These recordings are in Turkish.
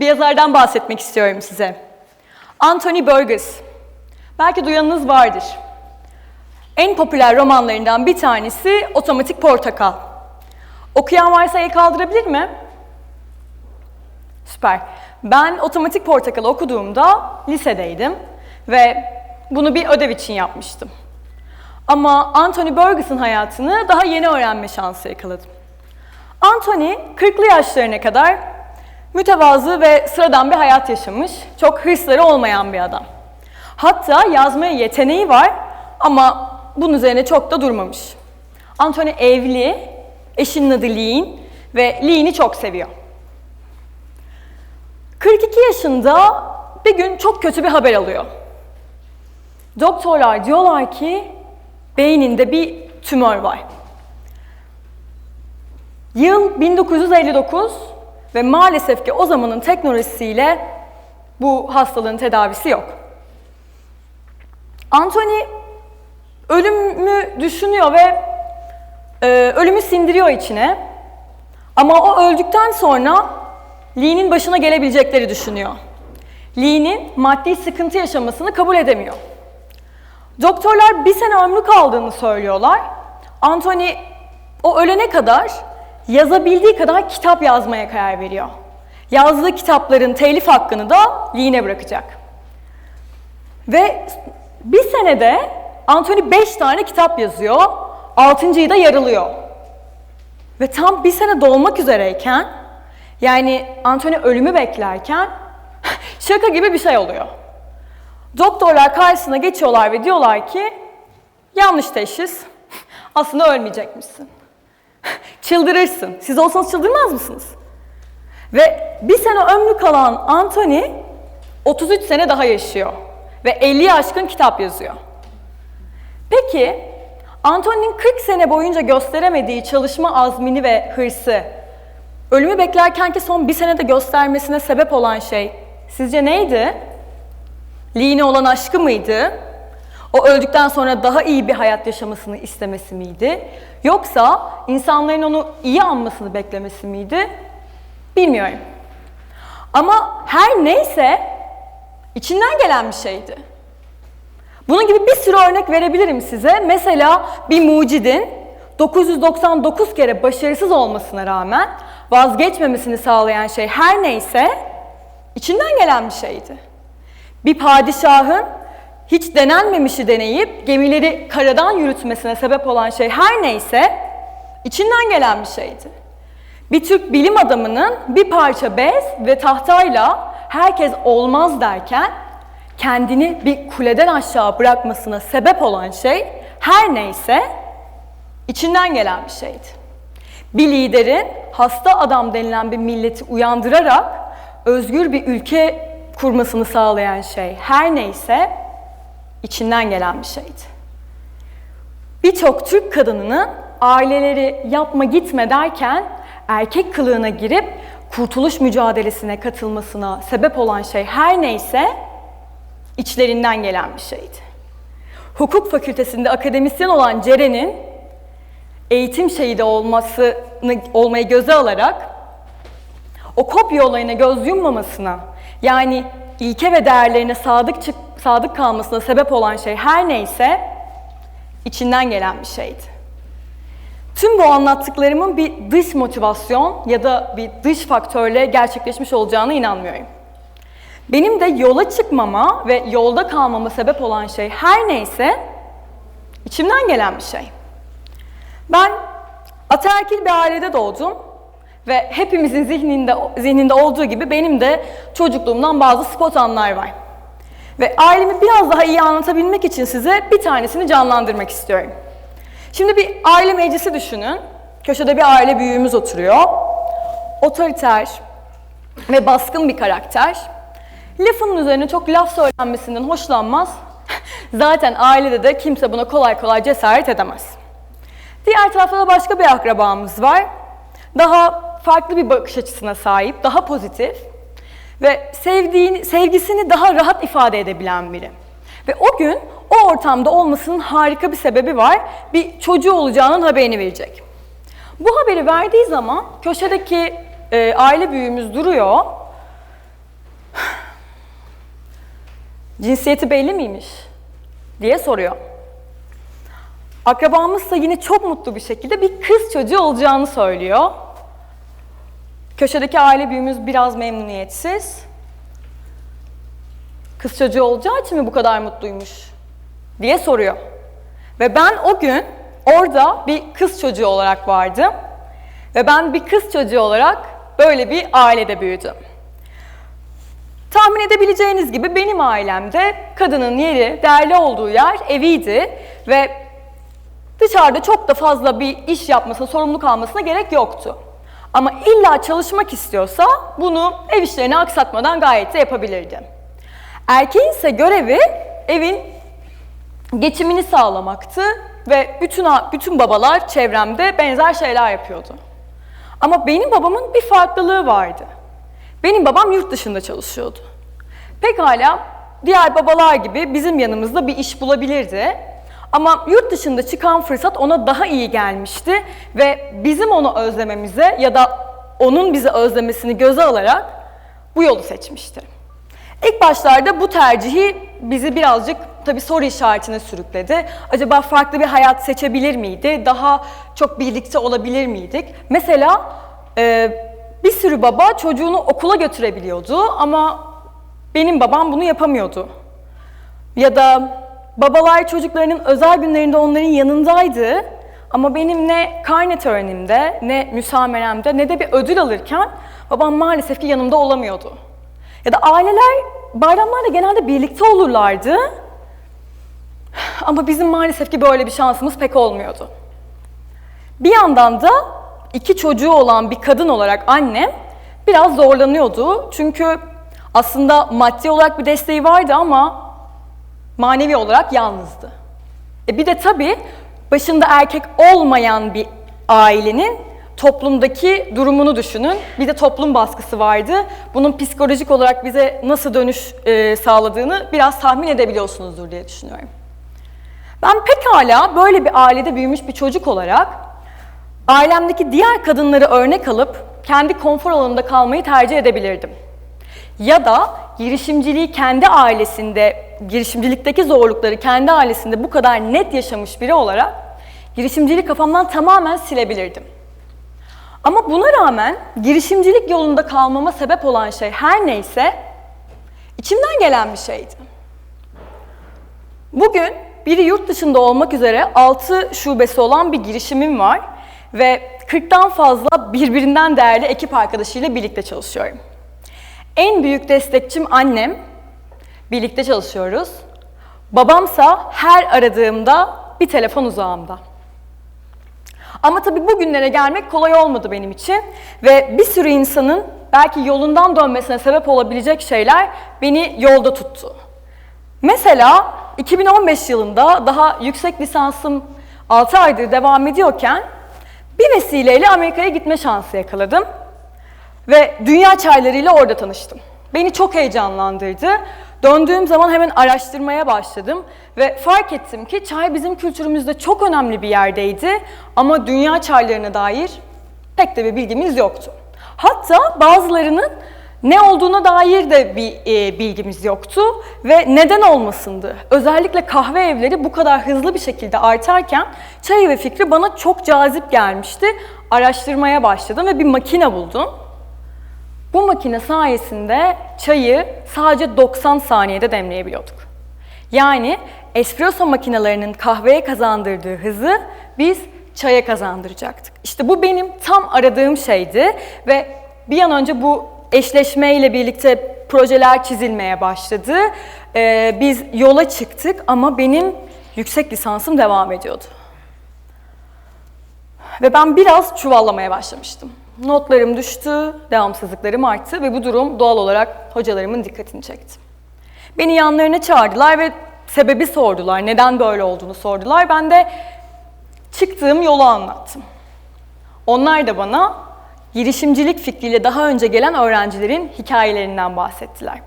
bir yazardan bahsetmek istiyorum size. Anthony Burgess. Belki duyanınız vardır. En popüler romanlarından bir tanesi Otomatik Portakal. Okuyan varsa el kaldırabilir mi? Süper. Ben Otomatik Portakal'ı okuduğumda lisedeydim ve bunu bir ödev için yapmıştım. Ama Anthony Burgess'ın hayatını daha yeni öğrenme şansı yakaladım. Anthony 40'lı yaşlarına kadar mütevazı ve sıradan bir hayat yaşamış, çok hırsları olmayan bir adam. Hatta yazmaya yeteneği var ama bunun üzerine çok da durmamış. Anthony evli, eşinin adı Lean ve Lean'i çok seviyor. 42 yaşında bir gün çok kötü bir haber alıyor. Doktorlar diyorlar ki beyninde bir tümör var. Yıl 1959 ve maalesef ki o zamanın teknolojisiyle bu hastalığın tedavisi yok. Anthony ölümü düşünüyor ve e, ölümü sindiriyor içine. Ama o öldükten sonra Lee'nin başına gelebilecekleri düşünüyor. Lee'nin maddi sıkıntı yaşamasını kabul edemiyor. Doktorlar bir sene ömrü kaldığını söylüyorlar. Anthony o ölene kadar yazabildiği kadar kitap yazmaya karar veriyor. Yazdığı kitapların telif hakkını da Lee'ne bırakacak. Ve bir senede Anthony beş tane kitap yazıyor, altıncıyı da yarılıyor. Ve tam bir sene dolmak üzereyken, yani Anthony ölümü beklerken şaka gibi bir şey oluyor. Doktorlar karşısına geçiyorlar ve diyorlar ki yanlış teşhis, aslında ölmeyecekmişsin. Çıldırırsın. Siz olsanız çıldırmaz mısınız? Ve bir sene ömrü kalan Anthony 33 sene daha yaşıyor ve 50'ye aşkın kitap yazıyor. Peki Anthony'nin 40 sene boyunca gösteremediği çalışma azmini ve hırsı ölümü beklerkenki son bir senede göstermesine sebep olan şey sizce neydi? Lee'ne olan aşkı mıydı? O öldükten sonra daha iyi bir hayat yaşamasını istemesi miydi? Yoksa insanların onu iyi anmasını beklemesi miydi? Bilmiyorum. Ama her neyse içinden gelen bir şeydi. Bunun gibi bir sürü örnek verebilirim size. Mesela bir mucidin 999 kere başarısız olmasına rağmen vazgeçmemesini sağlayan şey her neyse içinden gelen bir şeydi. Bir padişahın hiç denenmemişi deneyip gemileri karadan yürütmesine sebep olan şey her neyse içinden gelen bir şeydi. Bir Türk bilim adamının bir parça bez ve tahtayla herkes olmaz derken kendini bir kuleden aşağı bırakmasına sebep olan şey her neyse içinden gelen bir şeydi. Bir liderin hasta adam denilen bir milleti uyandırarak özgür bir ülke kurmasını sağlayan şey her neyse içinden gelen bir şeydi. Birçok Türk kadınının aileleri yapma gitme derken erkek kılığına girip kurtuluş mücadelesine katılmasına sebep olan şey her neyse içlerinden gelen bir şeydi. Hukuk fakültesinde akademisyen olan Ceren'in eğitim şehidi olmasını olmayı göze alarak o kopya olayına göz yummamasına yani ilke ve değerlerine sadık çık, sadık kalmasına sebep olan şey her neyse içinden gelen bir şeydi. Tüm bu anlattıklarımın bir dış motivasyon ya da bir dış faktörle gerçekleşmiş olacağına inanmıyorum. Benim de yola çıkmama ve yolda kalmama sebep olan şey her neyse içimden gelen bir şey. Ben ataerkil bir ailede doğdum ve hepimizin zihninde zihninde olduğu gibi benim de çocukluğumdan bazı spot anlar var. Ve ailemi biraz daha iyi anlatabilmek için size bir tanesini canlandırmak istiyorum. Şimdi bir aile meclisi düşünün. Köşede bir aile büyüğümüz oturuyor. Otoriter ve baskın bir karakter. Lafının üzerine çok laf söylenmesinden hoşlanmaz. Zaten ailede de kimse buna kolay kolay cesaret edemez. Diğer tarafta da başka bir akrabamız var. Daha farklı bir bakış açısına sahip, daha pozitif ve sevdiğini, sevgisini daha rahat ifade edebilen biri. Ve o gün o ortamda olmasının harika bir sebebi var. Bir çocuğu olacağının haberini verecek. Bu haberi verdiği zaman köşedeki e, aile büyüğümüz duruyor Cinsiyeti belli miymiş? diye soruyor. Akrabamızsa yine çok mutlu bir şekilde bir kız çocuğu olacağını söylüyor. Köşedeki aile büyüğümüz biraz memnuniyetsiz. Kız çocuğu olacağı için mi bu kadar mutluymuş? diye soruyor. Ve ben o gün orada bir kız çocuğu olarak vardım. Ve ben bir kız çocuğu olarak böyle bir ailede büyüdüm. Tahmin edebileceğiniz gibi benim ailemde kadının yeri, değerli olduğu yer eviydi ve dışarıda çok da fazla bir iş yapmasına, sorumluluk almasına gerek yoktu. Ama illa çalışmak istiyorsa bunu ev işlerini aksatmadan gayet de yapabilirdi. Erkeğin ise görevi evin geçimini sağlamaktı ve bütün bütün babalar çevremde benzer şeyler yapıyordu. Ama benim babamın bir farklılığı vardı. Benim babam yurt dışında çalışıyordu. Pekala diğer babalar gibi bizim yanımızda bir iş bulabilirdi. Ama yurt dışında çıkan fırsat ona daha iyi gelmişti ve bizim onu özlememize ya da onun bizi özlemesini göze alarak bu yolu seçmişti. İlk başlarda bu tercihi bizi birazcık tabii soru işaretine sürükledi. Acaba farklı bir hayat seçebilir miydi? Daha çok birlikte olabilir miydik? Mesela e, bir sürü baba çocuğunu okula götürebiliyordu ama benim babam bunu yapamıyordu. Ya da babalar çocuklarının özel günlerinde onların yanındaydı ama benim ne karne törenimde, ne müsameremde, ne de bir ödül alırken babam maalesef ki yanımda olamıyordu. Ya da aileler bayramlarda genelde birlikte olurlardı. Ama bizim maalesef ki böyle bir şansımız pek olmuyordu. Bir yandan da iki çocuğu olan bir kadın olarak annem biraz zorlanıyordu. Çünkü aslında maddi olarak bir desteği vardı ama manevi olarak yalnızdı. E bir de tabii başında erkek olmayan bir ailenin toplumdaki durumunu düşünün. Bir de toplum baskısı vardı. Bunun psikolojik olarak bize nasıl dönüş e, sağladığını biraz tahmin edebiliyorsunuzdur diye düşünüyorum. Ben pekala böyle bir ailede büyümüş bir çocuk olarak ailemdeki diğer kadınları örnek alıp kendi konfor alanımda kalmayı tercih edebilirdim. Ya da girişimciliği kendi ailesinde, girişimcilikteki zorlukları kendi ailesinde bu kadar net yaşamış biri olarak girişimcilik kafamdan tamamen silebilirdim. Ama buna rağmen girişimcilik yolunda kalmama sebep olan şey her neyse içimden gelen bir şeydi. Bugün biri yurt dışında olmak üzere 6 şubesi olan bir girişimim var ve 40'tan fazla birbirinden değerli ekip arkadaşıyla birlikte çalışıyorum. En büyük destekçim annem. Birlikte çalışıyoruz. Babamsa her aradığımda bir telefon uzağımda. Ama tabii bugünlere gelmek kolay olmadı benim için ve bir sürü insanın belki yolundan dönmesine sebep olabilecek şeyler beni yolda tuttu. Mesela 2015 yılında daha yüksek lisansım 6 aydır devam ediyorken bir vesileyle Amerika'ya gitme şansı yakaladım. Ve dünya çaylarıyla orada tanıştım. Beni çok heyecanlandırdı. Döndüğüm zaman hemen araştırmaya başladım ve fark ettim ki çay bizim kültürümüzde çok önemli bir yerdeydi ama dünya çaylarına dair pek de bir bilgimiz yoktu. Hatta bazılarının ne olduğuna dair de bir e, bilgimiz yoktu ve neden olmasındı. Özellikle kahve evleri bu kadar hızlı bir şekilde artarken çay ve fikri bana çok cazip gelmişti. Araştırmaya başladım ve bir makine buldum. Bu makine sayesinde çayı sadece 90 saniyede demleyebiliyorduk. Yani espresso makinelerinin kahveye kazandırdığı hızı biz çaya kazandıracaktık. İşte bu benim tam aradığım şeydi ve bir an önce bu eşleşmeyle birlikte projeler çizilmeye başladı. Ee, biz yola çıktık ama benim yüksek lisansım devam ediyordu. Ve ben biraz çuvallamaya başlamıştım. Notlarım düştü, devamsızlıklarım arttı ve bu durum doğal olarak hocalarımın dikkatini çekti. Beni yanlarına çağırdılar ve sebebi sordular, neden böyle olduğunu sordular. Ben de çıktığım yolu anlattım. Onlar da bana girişimcilik fikriyle daha önce gelen öğrencilerin hikayelerinden bahsettiler.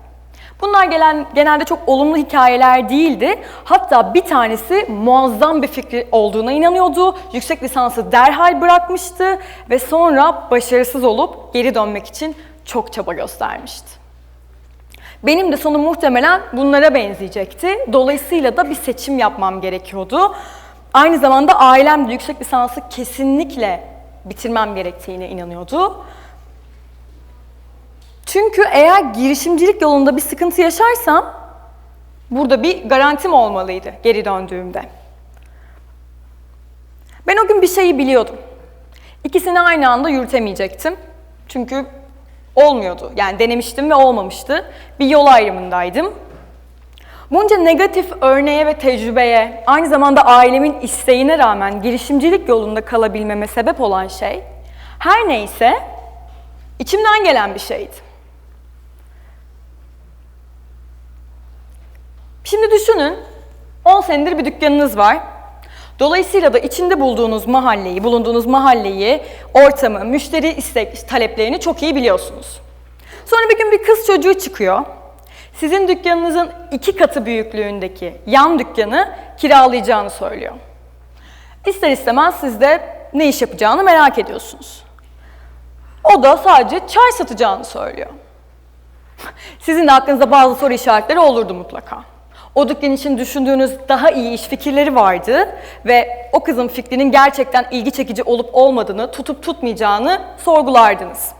Bunlar gelen genelde çok olumlu hikayeler değildi. Hatta bir tanesi muazzam bir fikri olduğuna inanıyordu. Yüksek lisansı derhal bırakmıştı ve sonra başarısız olup geri dönmek için çok çaba göstermişti. Benim de sonu muhtemelen bunlara benzeyecekti. Dolayısıyla da bir seçim yapmam gerekiyordu. Aynı zamanda ailem de yüksek lisansı kesinlikle bitirmem gerektiğine inanıyordu. Çünkü eğer girişimcilik yolunda bir sıkıntı yaşarsam burada bir garantim olmalıydı geri döndüğümde. Ben o gün bir şeyi biliyordum. İkisini aynı anda yürütemeyecektim. Çünkü olmuyordu. Yani denemiştim ve olmamıştı. Bir yol ayrımındaydım. Bunca negatif örneğe ve tecrübeye, aynı zamanda ailemin isteğine rağmen girişimcilik yolunda kalabilmeme sebep olan şey, her neyse içimden gelen bir şeydi. Şimdi düşünün, 10 senedir bir dükkanınız var. Dolayısıyla da içinde bulduğunuz mahalleyi, bulunduğunuz mahalleyi, ortamı, müşteri istek taleplerini çok iyi biliyorsunuz. Sonra bir gün bir kız çocuğu çıkıyor. Sizin dükkanınızın iki katı büyüklüğündeki yan dükkanı kiralayacağını söylüyor. İster istemez siz de ne iş yapacağını merak ediyorsunuz. O da sadece çay satacağını söylüyor. Sizin de aklınızda bazı soru işaretleri olurdu mutlaka. O dükkan için düşündüğünüz daha iyi iş fikirleri vardı ve o kızın fikrinin gerçekten ilgi çekici olup olmadığını, tutup tutmayacağını sorgulardınız.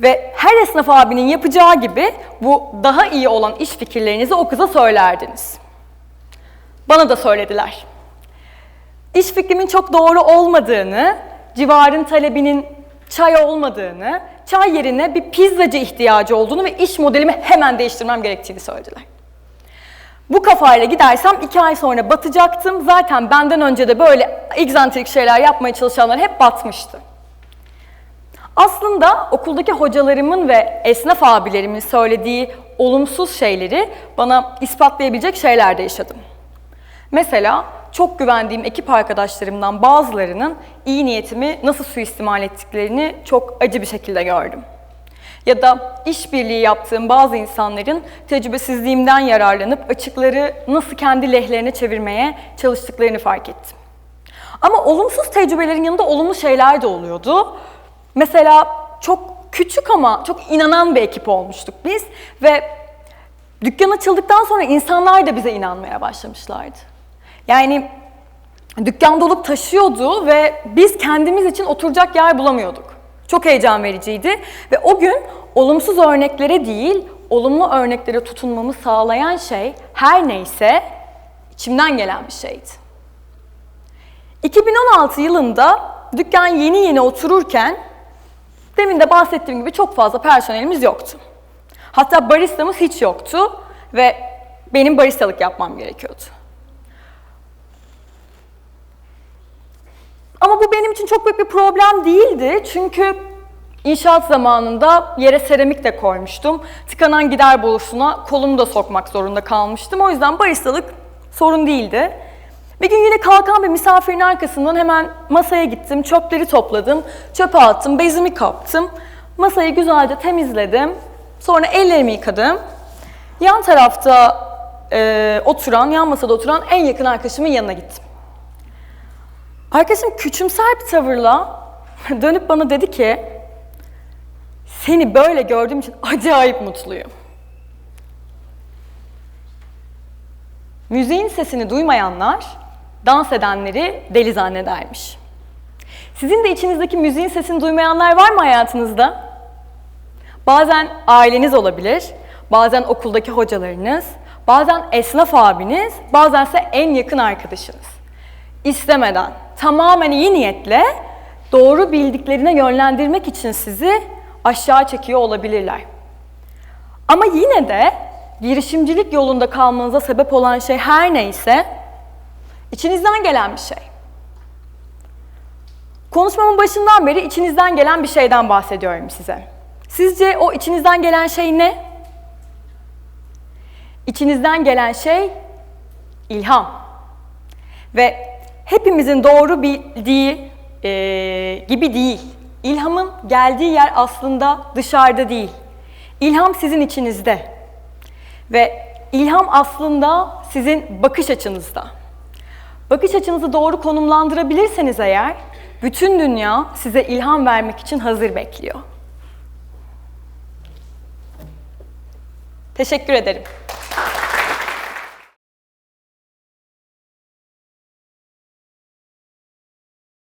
Ve her esnaf abinin yapacağı gibi bu daha iyi olan iş fikirlerinizi o kıza söylerdiniz. Bana da söylediler. İş fikrimin çok doğru olmadığını, civarın talebinin çay olmadığını, çay yerine bir pizzacı ihtiyacı olduğunu ve iş modelimi hemen değiştirmem gerektiğini söylediler. Bu kafayla gidersem iki ay sonra batacaktım. Zaten benden önce de böyle egzantrik şeyler yapmaya çalışanlar hep batmıştı. Aslında okuldaki hocalarımın ve esnaf abilerimin söylediği olumsuz şeyleri bana ispatlayabilecek şeyler de yaşadım. Mesela çok güvendiğim ekip arkadaşlarımdan bazılarının iyi niyetimi nasıl suistimal ettiklerini çok acı bir şekilde gördüm. Ya da işbirliği yaptığım bazı insanların tecrübesizliğimden yararlanıp açıkları nasıl kendi lehlerine çevirmeye çalıştıklarını fark ettim. Ama olumsuz tecrübelerin yanında olumlu şeyler de oluyordu. Mesela çok küçük ama çok inanan bir ekip olmuştuk biz ve dükkan açıldıktan sonra insanlar da bize inanmaya başlamışlardı. Yani dükkan dolup taşıyordu ve biz kendimiz için oturacak yer bulamıyorduk. Çok heyecan vericiydi ve o gün olumsuz örneklere değil, olumlu örneklere tutunmamı sağlayan şey her neyse içimden gelen bir şeydi. 2016 yılında dükkan yeni yeni otururken demin de bahsettiğim gibi çok fazla personelimiz yoktu. Hatta baristamız hiç yoktu ve benim baristalık yapmam gerekiyordu. Ama bu benim için çok büyük bir problem değildi. Çünkü inşaat zamanında yere seramik de koymuştum. Tıkanan gider borusuna kolumu da sokmak zorunda kalmıştım. O yüzden baristalık sorun değildi. Bir gün yine kalkan bir misafirin arkasından hemen masaya gittim, çöpleri topladım, çöpe attım, bezimi kaptım. Masayı güzelce temizledim. Sonra ellerimi yıkadım. Yan tarafta e, oturan, yan masada oturan en yakın arkadaşımın yanına gittim. Arkadaşım küçümser bir tavırla dönüp bana dedi ki seni böyle gördüğüm için acayip mutluyum. Müziğin sesini duymayanlar dans edenleri deli zannedermiş. Sizin de içinizdeki müziğin sesini duymayanlar var mı hayatınızda? Bazen aileniz olabilir, bazen okuldaki hocalarınız, bazen esnaf abiniz, bazense en yakın arkadaşınız. İstemeden, tamamen iyi niyetle doğru bildiklerine yönlendirmek için sizi aşağı çekiyor olabilirler. Ama yine de girişimcilik yolunda kalmanıza sebep olan şey her neyse içinizden gelen bir şey. Konuşmamın başından beri içinizden gelen bir şeyden bahsediyorum size. Sizce o içinizden gelen şey ne? İçinizden gelen şey ilham. Ve hepimizin doğru bildiği e, gibi değil. İlhamın geldiği yer aslında dışarıda değil. İlham sizin içinizde. Ve ilham aslında sizin bakış açınızda. Bakış açınızı doğru konumlandırabilirseniz eğer, bütün dünya size ilham vermek için hazır bekliyor. Teşekkür ederim.